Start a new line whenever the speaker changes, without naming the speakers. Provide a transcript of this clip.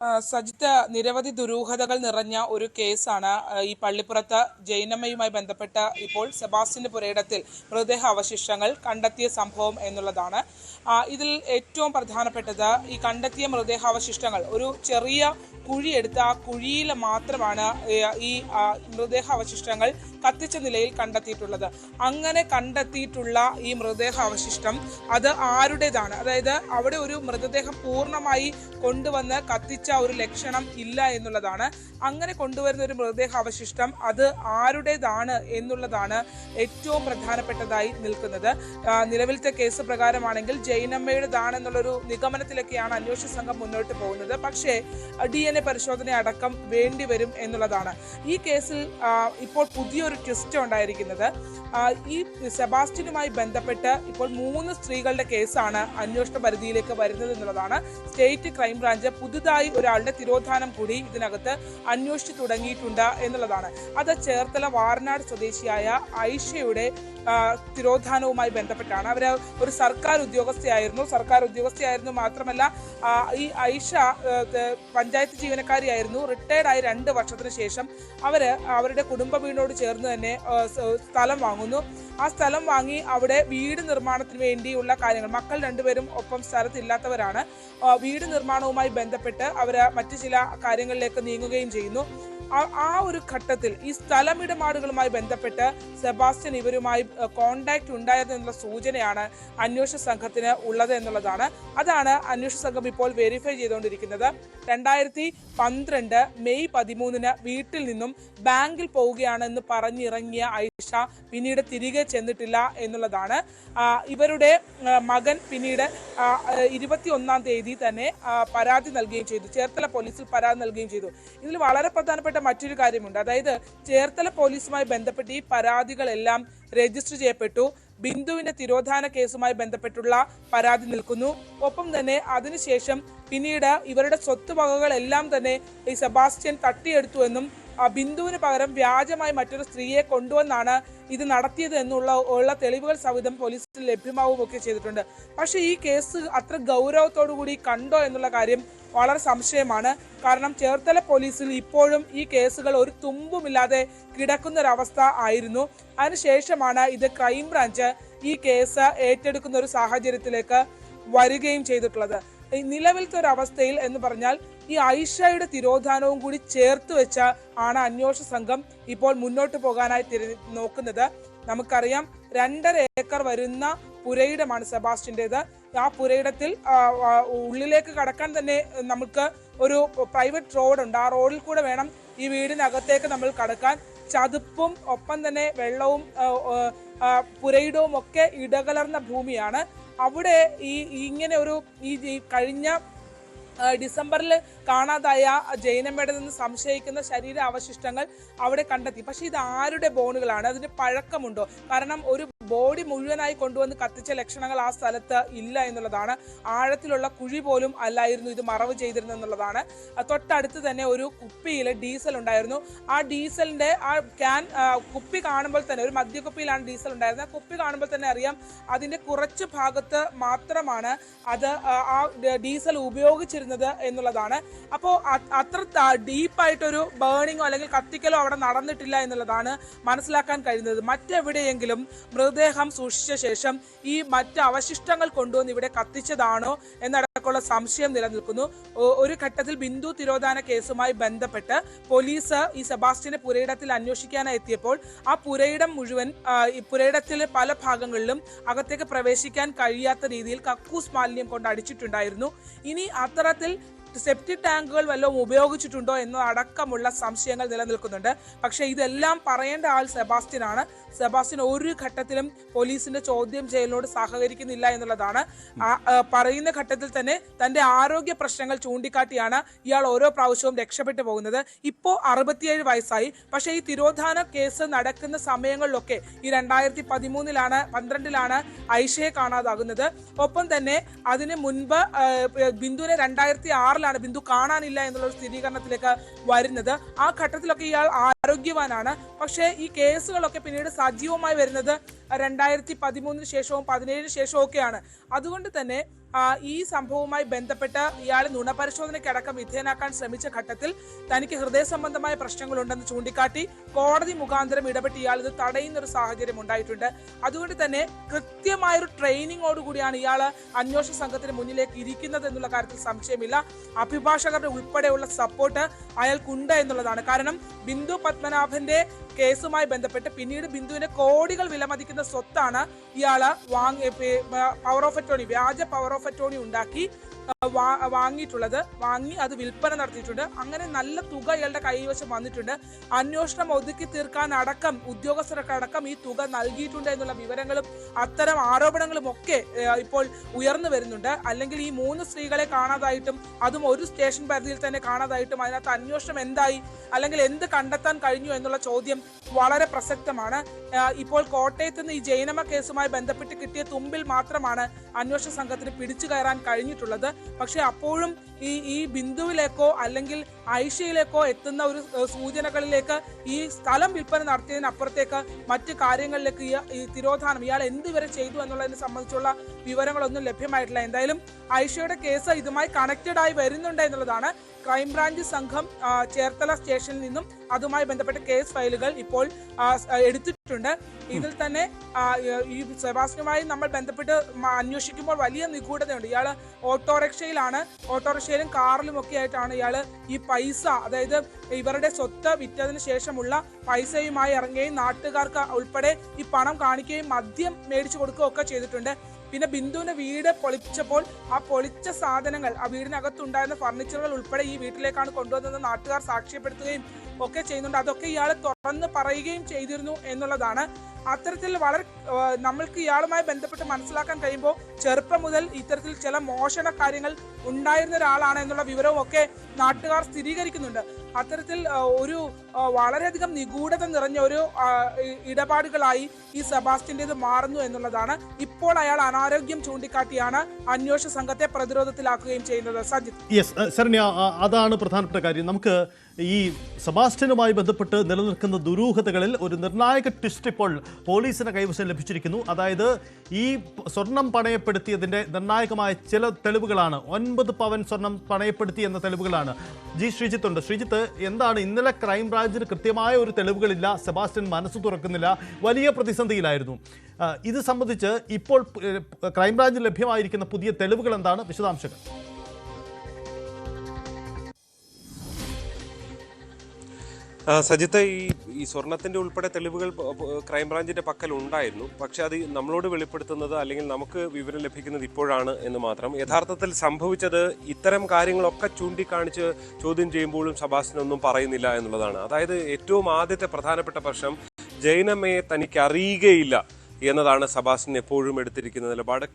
സജിത്ത് നിരവധി ദുരൂഹതകൾ നിറഞ്ഞ ഒരു കേസാണ് ഈ പള്ളിപ്പുറത്ത് ജൈനമ്മയുമായി ബന്ധപ്പെട്ട ഇപ്പോൾ സെബാസ്റ്റിന്റെ പുരയിടത്തിൽ മൃതദേഹ അവശിഷ്ടങ്ങൾ കണ്ടെത്തിയ സംഭവം എന്നുള്ളതാണ്. ഇതിൽ ഏറ്റവും പ്രധാനപ്പെട്ടത് ഈ കണ്ടെത്തിയ മൃതദേഹാവശിഷ്ടങ്ങൾ ഒരു ചെറിയ കുഴിയെടുത്ത് ആ കുഴിയിൽ മാത്രമാണ് ഈ മൃതദേഹ അവശിഷ്ടങ്ങൾ കത്തിച്ച നിലയിൽ കണ്ടെത്തിയിട്ടുള്ളത്. അങ്ങനെ കണ്ടെത്തിയിട്ടുള്ള ഈ മൃതദേഹ അവശിഷ്ടം അത് ആരുടേതാണ്? അതായത് അവിടെ ഒരു മൃതദേഹം പൂർണമായി കൊണ്ടുവന്ന് കത്തിച്ച ഒരു ലക്ഷണം ഇല്ല എന്നുള്ളതാണ്. അങ്ങനെ കൊണ്ടുവരുന്ന ഒരു മൃതദേഹ അവശിഷ്ടം അത് ആരുടേതാണ് എന്നുള്ളതാണ് ഏറ്റവും പ്രധാനപ്പെട്ടതായി നിൽക്കുന്നത്. നിലവിലത്തെ കേസ് പ്രകാരമാണെങ്കിൽ ജൈനമ്മയുടേതാണെന്നുള്ളൊരു നിഗമനത്തിലൊക്കെയാണ് അന്വേഷണ സംഘം മുന്നോട്ട് പോകുന്നത്. പക്ഷേ ഡി എൻ എ പരിശോധന അടക്കം വേണ്ടിവരും എന്നുള്ളതാണ്. ഈ കേസിൽ ഇപ്പോൾ പുതിയൊരു ട്വിസ്റ്റ് ഉണ്ടായിരിക്കുന്നത്. ഈ സെബാസ്റ്റ്യനുമായി ബന്ധപ്പെട്ട് ഇപ്പോൾ മൂന്ന് സ്ത്രീകളുടെ കേസാണ് അന്വേഷണ പരിധിയിലേക്ക് വരുന്നത് എന്നുള്ളതാണ്. സ്റ്റേറ്റ് ക്രൈംബ്രാഞ്ച് പുതുതായി ഒരാളുടെ തിരോധാനം കൂടി ഇതിനകത്ത് അന്വേഷിച്ചു തുടങ്ങിയിട്ടുണ്ട് എന്നുള്ളതാണ്. അത് ചേർത്തല വാർനാട് സ്വദേശിയായ ഐഷയുടെ തിരോധാനവുമായി ബന്ധപ്പെട്ടാണ്. അവർ ഒരു സർക്കാർ ഉദ്യോഗസ്ഥയായിരുന്നു. സർക്കാർ ഉദ്യോഗസ്ഥയായിരുന്നു മാത്രമല്ല ഈ ഐഷ ആ, ജീവനക്കാരിയായിരുന്നു. റിട്ടയർഡ് ആയി രണ്ട് വർഷത്തിന് ശേഷം അവർ അവരുടെ കുടുംബ വീടിനോട് ചേർന്ന് തന്നെ സ്ഥലം വാങ്ങുന്നു. ആ സ്ഥലം വാങ്ങി അവിടെ വീട് നിർമ്മാണത്തിന് വേണ്ടിയുള്ള കാര്യങ്ങൾ മക്കൾ രണ്ടുപേരും ഒപ്പം സ്ഥലത്തില്ലാത്തവരാണ്. വീട് നിർമ്മാണവുമായി ബന്ധപ്പെട്ട് അവർ മറ്റു ചില കാര്യങ്ങളിലേക്ക് നീങ്ങുകയും ചെയ്യുന്നു. ആ- ഒരു ഘട്ടത്തിൽ ഈ സ്ഥലമിടപാടുകളുമായി ബന്ധപ്പെട്ട് സെബാസ്റ്റ്യൻ ഇവരുമായി കോണ്ടാക്ട് ഉണ്ടായതെന്നുള്ള സൂചനയാണ് അന്വേഷണ സംഘത്തിന് ഉള്ളത് എന്നുള്ളതാണ്. അതാണ് അന്വേഷണ സംഘം ഇപ്പോൾ വെരിഫൈ ചെയ്തുകൊണ്ടിരിക്കുന്നത്. രണ്ടായിരത്തി പന്ത്രണ്ട് മെയ് പതിമൂന്നിന് വീട്ടിൽ നിന്നും ബാങ്കിൽ പോവുകയാണെന്ന് പറഞ്ഞിറങ്ങിയ ഐഷ പിന്നീട് തിരികെ ചെന്നിട്ടില്ല എന്നുള്ളതാണ്. ഇവരുടെ മകൻ പിന്നീട് ഇരുപത്തി ഒന്നാം തീയതി തന്നെ പരാതി നൽകുകയും ചെയ്തു. ചേർത്തല പോലീസിൽ പരാതി നൽകുകയും ചെയ്തു. ഇതിൽ വളരെ പ്രധാനപ്പെട്ട മറ്റൊരു കാര്യമുണ്ട്. അതായത് ചേർത്തല പോലീസുമായി ബന്ധപ്പെട്ട് ഈ പരാതികളെല്ലാം രജിസ്റ്റർ ചെയ്യപ്പെട്ടു. ബിന്ദുവിന്റെ തിരോധാന കേസുമായി ബന്ധപ്പെട്ടുള്ള പരാതി നിൽക്കുന്നു. ഒപ്പം തന്നെ അതിനുശേഷം പിന്നീട് ഇവരുടെ സ്വത്ത് വകകളെല്ലാം തന്നെ ഈ സെബാസ്റ്റ്യൻ തട്ടിയെടുത്തു എന്നും ബിന്ദുവിന് പകരം വ്യാജമായി മറ്റൊരു സ്ത്രീയെ കൊണ്ടുവന്നാണ് ഇത് നടത്തിയത് എന്നുള്ള ഉള്ള തെളിവുകൾ സഹിതം പോലീസിൽ ലഭ്യമാവുകയൊക്കെ ചെയ്തിട്ടുണ്ട്. പക്ഷേ ഈ കേസ് അത്ര ഗൗരവത്തോടു കൂടി കണ്ടോ എന്നുള്ള കാര്യം വളരെ സംശയമാണ്. കാരണം ചേർത്തല പോലീസിൽ ഇപ്പോഴും ഈ കേസുകൾ ഒരു തുമ്പുമില്ലാതെ കിടക്കുന്നൊരവസ്ഥ ആയിരുന്നു. അതിനുശേഷമാണ് ഇത് ക്രൈംബ്രാഞ്ച് ഈ കേസ് ഏറ്റെടുക്കുന്ന ഒരു സാഹചര്യത്തിലേക്ക് വരികയും ചെയ്തിട്ടുള്ളത്. നിലവിലത്തെ ഒരു അവസ്ഥയിൽ എന്ന് പറഞ്ഞാൽ ഈ ഐഷയുടെ തിരോധാനവും കൂടി ചേർത്ത് വെച്ച ആണ് അന്വേഷണ സംഘം ഇപ്പോൾ മുന്നോട്ട് പോകാനായി തിര നോക്കുന്നത്. നമുക്കറിയാം രണ്ടര ഏക്കർ വരുന്ന പുരയിടമാണ് സെബാസ്റ്റിന്റെത് ആ പുരയിടത്തിൽ ഉള്ളിലേക്ക് കടക്കാൻ തന്നെ നമുക്ക് ഒരു പ്രൈവറ്റ് റോഡുണ്ട് ആ റോഡിൽ കൂടെ വേണം ഈ വീടിനകത്തേക്ക് നമ്മൾ കടക്കാൻ. ചതുപ്പും ഒപ്പം തന്നെ വെള്ളവും പുരയിടവും ഒക്കെ ഇടകലർന്ന ഭൂമിയാണ്. അവിടെ ഈ ഇങ്ങനെ ഒരു ഈ കഴിഞ്ഞ ഡിസംബറിൽ കാണാതായ ജൈനമ്മയുടെ നിന്ന് സംശയിക്കുന്ന ശരീര അവശിഷ്ടങ്ങൾ അവിടെ കണ്ടെത്തി. പക്ഷെ ഇത് ആരുടെ ബോണുകളാണ്? അതിന് പഴക്കമുണ്ടോ? കാരണം ഒരു ബോഡി മുഴുവനായി കൊണ്ടുവന്ന് കത്തിച്ച ലക്ഷണങ്ങൾ ആ സ്ഥലത്ത് ഇല്ല എന്നുള്ളതാണ്. ആഴത്തിലുള്ള കുഴി പോലും അല്ലായിരുന്നു ഇത് മറവ് ചെയ്തിരുന്നെന്നുള്ളതാണ് തൊട്ടടുത്ത് തന്നെ ഒരു കുപ്പിയിൽ ഡീസൽ ഉണ്ടായിരുന്നു. ആ ഡീസലിന്റെ ആ ക്യാൻ കുപ്പി കാണുമ്പോൾ തന്നെ ഒരു മദ്യക്കുപ്പിയിലാണ് ഡീസൽ ഉണ്ടായിരുന്നത്. ആ കുപ്പി കാണുമ്പോൾ തന്നെ അറിയാം അതിന്റെ കുറച്ച് ഭാഗത്ത് മാത്രമാണ് അത് ആ, ഡീസൽ ഉപയോഗിച്ചിരുന്നത് എന്നുള്ളതാണ്. അപ്പോൾ അത്ര ഡീപ്പായിട്ടൊരു ബേണിങ്ങോ അല്ലെങ്കിൽ കത്തിക്കലോ അവിടെ നടന്നിട്ടില്ല എന്നുള്ളതാണ് മനസ്സിലാക്കാൻ കഴിയുന്നത്. മറ്റെവിടെയെങ്കിലും മൃതദേഹം സൂക്ഷിച്ച ശേഷം ഈ മറ്റ് അവശിഷ്ടങ്ങൾ കൊണ്ടുവന്ന് ഇവിടെ കത്തിച്ചതാണോ എന്നടക്കമുള്ള സംശയം നിലനിൽക്കുന്നു. ഒരു ഘട്ടത്തിൽ ബിന്ദു തിരോധാന കേസുമായി ബന്ധപ്പെട്ട് പോലീസ് ഈ സെബാസ്റ്റ്യനെ പുരയിടത്തിൽ അന്വേഷിക്കാനായി എത്തിയപ്പോൾ ആ പുരയിടം മുഴുവൻ ഈ പുരയിടത്തിലെ പല ഭാഗങ്ങളിലും അകത്തേക്ക് പ്രവേശിക്കാൻ കഴിയാത്ത രീതിയിൽ കക്കൂസ് മാലിന്യം കൊണ്ട് അടിച്ചിട്ടുണ്ടായിരുന്നു. ഇനി അത്തരത്തിൽ സെപ്റ്റിക് ടാങ്കുകൾ വല്ലതും ഉപയോഗിച്ചിട്ടുണ്ടോ എന്നതടക്കമുള്ള സംശയങ്ങൾ നിലനിൽക്കുന്നുണ്ട്. പക്ഷേ ഇതെല്ലാം പറയേണ്ട ആൾ സെബാസ്റ്റ്യൻ ആണ് സെബാസ്റ്റ്യൻ ഒരു ഘട്ടത്തിലും പോലീസിന്റെ ചോദ്യം ചെയ്യലിനോട് സഹകരിക്കുന്നില്ല എന്നുള്ളതാണ്. പറയുന്ന ഘട്ടത്തിൽ തന്നെ തന്റെ ആരോഗ്യ പ്രശ്നങ്ങൾ ചൂണ്ടിക്കാട്ടിയാണ് ഇയാൾ ഓരോ പ്രാവശ്യവും രക്ഷപ്പെട്ടു പോകുന്നത്. ഇപ്പോൾ അറുപത്തിയേഴ് വയസ്സായി. പക്ഷേ ഈ തിരോധാന കേസ് നടക്കുന്ന സമയങ്ങളിലൊക്കെ ഈ രണ്ടായിരത്തി പതിമൂന്നിലാണ് പന്ത്രണ്ടിലാണ് ഐഷയെ കാണാതാകുന്നത്. ഒപ്പം തന്നെ അതിന് മുൻപ് ബിന്ദുവിനെ രണ്ടായിരത്തി ആറിലാണ് ബിന്ദു കാണാനില്ല എന്നുള്ള സ്ഥിരീകരണത്തിലേക്ക് വരുന്നത്. ആ ഘട്ടത്തിലൊക്കെ ഇയാൾ ആരോഗ്യവാനാണ്. പക്ഷേ ഈ കേസുകളൊക്കെ പിന്നീട് സജീവമായി വരുന്നത് രണ്ടായിരത്തി പതിമൂന്നിന് ശേഷവും പതിനേഴിന് ശേഷവും ഒക്കെയാണ്. അതുകൊണ്ട് തന്നെ ഈ സംഭവവുമായി ബന്ധപ്പെട്ട് ഇയാളെ നുണപരിശോധനയ്ക്കടക്കം വിധേയനാക്കാൻ ശ്രമിച്ച ഘട്ടത്തിൽ തനിക്ക് ഹൃദയ സംബന്ധമായ പ്രശ്നങ്ങളുണ്ടെന്ന് ചൂണ്ടിക്കാട്ടി കോടതി മുഖാന്തരം ഇടപെട്ട് ഇയാൾ ഇത് തടയുന്ന ഒരു സാഹചര്യം ഉണ്ടായിട്ടുണ്ട്. അതുകൊണ്ട് തന്നെ കൃത്യമായൊരു ട്രെയിനിങ്ങോടുകൂടിയാണ് ഇയാൾ അന്വേഷണ സംഘത്തിന് മുന്നിലേക്ക് ഇരിക്കുന്നത് എന്നുള്ള കാര്യത്തിൽ സംശയമില്ല. അഭിഭാഷകരുടെ ഉൾപ്പെടെയുള്ള സപ്പോർട്ട് അയാൾക്കുണ്ട് എന്നുള്ളതാണ്. കാരണം ബിന്ദു പത്മനാഭന്റെ കേസുമായി ബന്ധപ്പെട്ട് പിന്നീട് ബിന്ദുവിന്റെ കോടികൾ വിലമതിക്കുന്ന സ്വത്താണ് ഇയാൾ വാങ്ങി പവർ ഓഫ് അറ്റോണി വ്യാജ പവർ ഓഫ് അറ്റോണി ഉണ്ടാക്കി വാങ്ങിയിട്ടുള്ളത്. വാങ്ങി അത് വിൽപ്പന നടത്തിയിട്ടുണ്ട്. അങ്ങനെ നല്ല തുക ഇയാളുടെ കൈവശം വന്നിട്ടുണ്ട്. അന്വേഷണം ഒതുക്കി തീർക്കാൻ അടക്കം ഈ തുക നൽകിയിട്ടുണ്ട് എന്നുള്ള വിവരങ്ങളും അത്തരം ആരോപണങ്ങളും ഒക്കെ ഇപ്പോൾ ഉയർന്നു വരുന്നുണ്ട്. അല്ലെങ്കിൽ ഈ മൂന്ന് സ്ത്രീകളെ കാണാതായിട്ടും അതും ഒരു സ്റ്റേഷൻ പരിധിയിൽ തന്നെ കാണാതായിട്ടും അതിനകത്ത് അന്വേഷണം എന്തായി? അല്ലെങ്കിൽ എന്ത് കണ്ടെത്താൻ കഴിഞ്ഞു എന്നുള്ള ചോദ്യം വളരെ പ്രസക്തമാണ്. ഇപ്പോൾ കോട്ടയത്ത് നിന്ന് ഈ ജൈനമ കേസുമായി ബന്ധപ്പെട്ട് കിട്ടിയ തുമ്പിൽ മാത്രമാണ് അന്വേഷണ സംഘത്തിന് പിടിച്ചു കയറാൻ കഴിഞ്ഞിട്ടുള്ളത്. പക്ഷെ അപ്പോഴും ഈ ഈ ബിന്ദുവിലേക്കോ അല്ലെങ്കിൽ ഐഷയിലേക്കോ എത്തുന്ന ഒരു സൂചനകളിലേക്ക് ഈ സ്ഥലം വിൽപ്പന നടത്തിയതിനപ്പുറത്തേക്ക് മറ്റു കാര്യങ്ങളിലേക്ക് ഈ- തിരോധാനം ഇയാൾ എന്തുവരെ ചെയ്തു എന്നുള്ളതിനെ സംബന്ധിച്ചുള്ള വിവരങ്ങളൊന്നും ലഭ്യമായിട്ടില്ല. എന്തായാലും ഐഷയുടെ കേസ് ഇതുമായി കണക്റ്റഡ് ആയി വരുന്നുണ്ട് എന്നുള്ളതാണ് ക്രൈംബ്രാഞ്ച് സംഘം ചേർത്തല സ്റ്റേഷനിൽ നിന്നും അതുമായി ബന്ധപ്പെട്ട കേസ് ഫയലുകൾ ഇപ്പോൾ എടുത്തിട്ടുണ്ട്. ഇതിൽ തന്നെ ഈ സെബാസ്റ്റിനുമായി നമ്മൾ ബന്ധപ്പെട്ട് അന്വേഷിക്കുമ്പോൾ വലിയ നിഗൂഢതയുണ്ട്. ഇയാൾ ഓട്ടോറിക്ഷയിലാണ്. ഓട്ടോറിക്ഷയിലും കാറിലും ഒക്കെ ആയിട്ടാണ് ഇയാൾ ഈ പൈസ അതായത് ഇവരുടെ സ്വത്ത് വിറ്റതിന് ശേഷമുള്ള പൈസയുമായി ഇറങ്ങുകയും നാട്ടുകാർക്ക് ഉൾപ്പെടെ ഈ പണം കാണിക്കുകയും മദ്യം മേടിച്ചു കൊടുക്കുകയും ഒക്കെ ചെയ്തിട്ടുണ്ട്. പിന്നെ ബിന്ദുവിന്റെ വീട് പൊളിച്ചപ്പോൾ ആ പൊളിച്ച സാധനങ്ങൾ ആ വീടിനകത്തുണ്ടായിരുന്ന ഫർണിച്ചറുകൾ ഉൾപ്പെടെ ഈ വീട്ടിലേക്കാണ് കൊണ്ടുവന്നത് നാട്ടുകാർ സാക്ഷ്യപ്പെടുത്തുകയും ഒക്കെ ചെയ്യുന്നുണ്ട്. അതൊക്കെ ഇയാൾ തുറന്ന് പറയുകയും ചെയ്തിരുന്നു എന്നുള്ളതാണ് അത്തരത്തിൽ വളരെ നമ്മൾക്ക് ഇയാളുമായി ബന്ധപ്പെട്ട് മനസ്സിലാക്കാൻ കഴിയുമ്പോൾ ചെറുപ്പം മുതൽ ഇത്തരത്തിൽ ചില മോഷണ കാര്യങ്ങൾ ഉണ്ടായിരുന്ന ഒരാളാണ് എന്നുള്ള വിവരവും ഒക്കെ നാട്ടുകാർ സ്ഥിരീകരിക്കുന്നുണ്ട്. അത്തരത്തിൽ ഒരു വളരെയധികം നിഗൂഢത നിറഞ്ഞ ഒരു ഇടപാടുകളായി ഈ സെബാസ്റ്റ്യന്റേത് മാറുന്നു എന്നുള്ളതാണ് ഇപ്പോൾ അയാൾ അനാരോഗ്യം ചൂണ്ടിക്കാട്ടിയാണ് അന്വേഷണ സംഘത്തെ പ്രതിരോധത്തിലാക്കുകയും ചെയ്യുന്നത്. സജിത്.
യെസ് ശരണ്യ അതാണ് പ്രധാനപ്പെട്ട കാര്യം. നമുക്ക് ഈ സെബാസ്റ്റ്യനുമായി ബന്ധപ്പെട്ട് നിലനിൽക്കുന്ന ദുരൂഹതകളിൽ ഒരു നിർണായക ട്വിസ്റ്റ് ഇപ്പോൾ പോലീസിന് കൈവശം ലഭിച്ചിരിക്കുന്നു. അതായത് ഈ സ്വർണം പണയപ്പെടുത്തിയതിന്റെ നിർണായകമായ ചില തെളിവുകളാണ്. ഒൻപത് പവൻ സ്വർണം പണയപ്പെടുത്തി എന്ന തെളിവുകളാണ്. ജി ശ്രീജിത്ത് ഉണ്ട് ശ്രീജിത്ത് എന്താണ് ഇന്നലെ ക്രൈംബ്രാഞ്ചിന് കൃത്യമായ ഒരു തെളിവുകളില്ല സെബാസ്റ്റ്യൻ മനസ്സ് തുറക്കുന്നില്ല വലിയ പ്രതിസന്ധിയിലായിരുന്നു. ഇത് സംബന്ധിച്ച് ഇപ്പോൾ ക്രൈംബ്രാഞ്ചിൽ ലഭ്യമായിരിക്കുന്ന പുതിയ തെളിവുകൾ എന്താണ്? വിശദാംശങ്ങൾ.
സജിത്ത് ഈ ഈ സ്വർണത്തിന്റെ ഉൾപ്പെടെ തെളിവുകൾ ക്രൈംബ്രാഞ്ചിന്റെ പക്കൽ ഉണ്ടായിരുന്നു പക്ഷെ അത് നമ്മളോട് വെളിപ്പെടുത്തുന്നത് അല്ലെങ്കിൽ നമുക്ക് വിവരം ലഭിക്കുന്നത് ഇപ്പോഴാണ് എന്ന് മാത്രം. യഥാർത്ഥത്തിൽ സംഭവിച്ചത് ഇത്തരം കാര്യങ്ങളൊക്കെ ചൂണ്ടിക്കാണിച്ച് ചോദ്യം ചെയ്യുമ്പോഴും സബാസിനൊന്നും പറയുന്നില്ല എന്നുള്ളതാണ്. അതായത് ഏറ്റവും ആദ്യത്തെ പ്രധാനപ്പെട്ട പ്രശ്നം ജൈനമ്മയെ തനിക്ക് അറിയുകയില്ല എന്നതാണ് സബാസിൻ എപ്പോഴും എടുത്തിരിക്കുന്ന നിലപാട്.